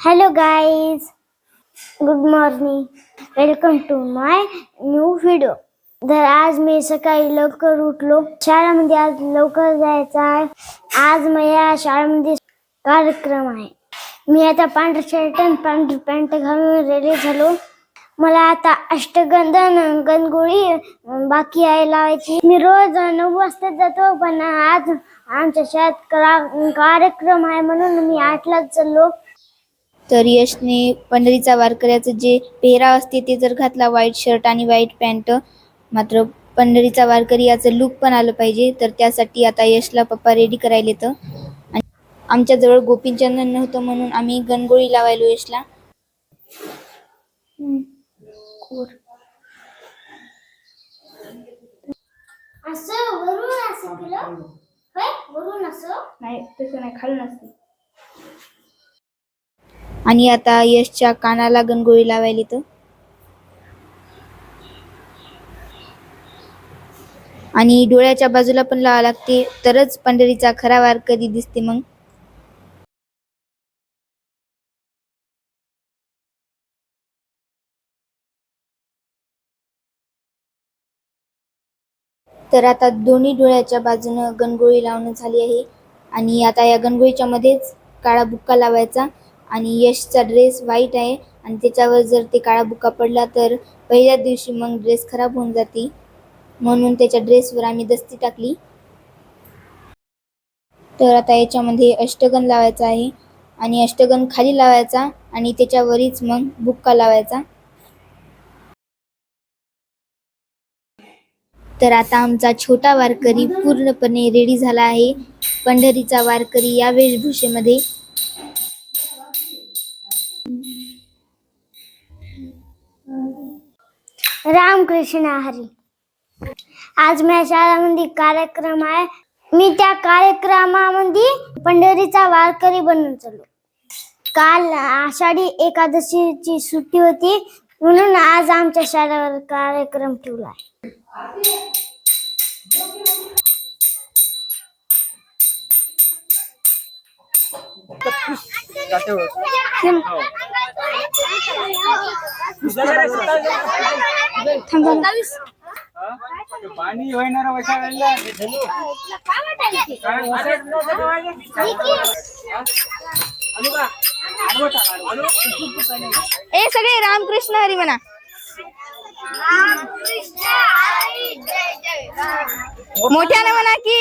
Hello guys good morning welcome to my new video तर आज मी सकाळी लवकर उठलो. शाळेमध्ये आज लवकर जायचं आहे. आज माझ्या शाळेमध्ये कार्यक्रम आहे. मी आता पांढरं शर्ट आणि पांढरी पॅन्ट घालून रेडी झालो. मला आता अष्टगंधन गणगोळी बाकी आहे लावायची. मी रोज नऊ वाजता जातो पण आज आमच्या शाळेत कार्यक्रम आहे म्हणून मी आठलाच चाललो. तर यशने पंढरीचा वारकऱ्याचं जे पेहराव असते ते जर घातला व्हाईट शर्ट आणि व्हाईट पॅन्ट मात्र पंढरीचा वारकरी याचं लुक पण आलं पाहिजे. तर त्यासाठी आता यशला पप्पा रेडी करायला येतं. आणि आमच्याजवळ गोपीचंदन नव्हतं म्हणून आम्ही गणगोळी लावायलो यशला. असं वरून असं केलं? होय वरून असं? नाही तसं नाही खालून असते आणि आता यशच्या कानाला गणगोळी लावायली तर आणि डोळ्याच्या बाजूला पण लावा लागते तरच पंढरीचा खरा वार कधी दिसते मग. तर आता दोन्ही डोळ्याच्या बाजूनं गणगोळी लावणं झाली आहे. आणि आता या गणगोळीच्या मध्येच काळा बुक्का लावायचा. आणि यशचा ड्रेस व्हाईट आहे आणि त्याच्यावर जर ते काळा बुका पडला तर पहिल्या दिवशी मग ड्रेस खराब होऊन जाते. म्हणून त्याच्या ड्रेसवर आम्ही दस्ती टाकली. तर आता याच्यामध्ये अष्टगन लावायचा आहे आणि अष्टगन खाली लावायचा आणि त्याच्यावरीच मग बुक्का लावायचा. तर आता आमचा छोटा वारकरी पूर्णपणे रेडी झाला आहे. पंढरीचा वारकरी या वेशभूषेमध्ये रामकृष्ण हरी. आज माझ्या शाळेमध्ये कार्यक्रम आहे. मी त्या कार्यक्रमामध्ये पंढरीचा वारकरी बनून चाललो. काल आषाढी एकादशीची सुट्टी होती म्हणून आज आमच्या शाळेवर कार्यक्रम ठेवला आहे. पाणी होणार ए सगळे रामकृष्ण हरी म्हणा. मोठ्याने म्हणा की.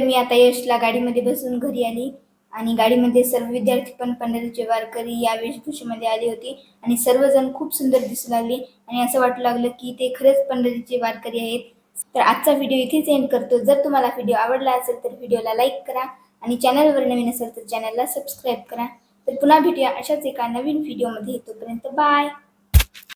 तर मी आता यशला गाडीमध्ये बसून घरी आली आणि गाडीमध्ये सर्व विद्यार्थी पण पंढरीचे वारकरी या वेशभूषेमध्ये आले होते आणि सर्वजण खूप सुंदर दिसू लागले आणि असं वाटू लागलं की ते खरंच पंढरीचे वारकरी आहेत. तर आजचा व्हिडिओ इथेच एंड करतो. जर तुम्हाला व्हिडिओ आवडला असेल तर व्हिडिओला लाईक करा आणि चॅनलवर नवीन असेल तर चॅनलला सबस्क्राईब करा. तर पुन्हा भेटूया अशाच एका नवीन व्हिडिओमध्ये तोपर्यंत बाय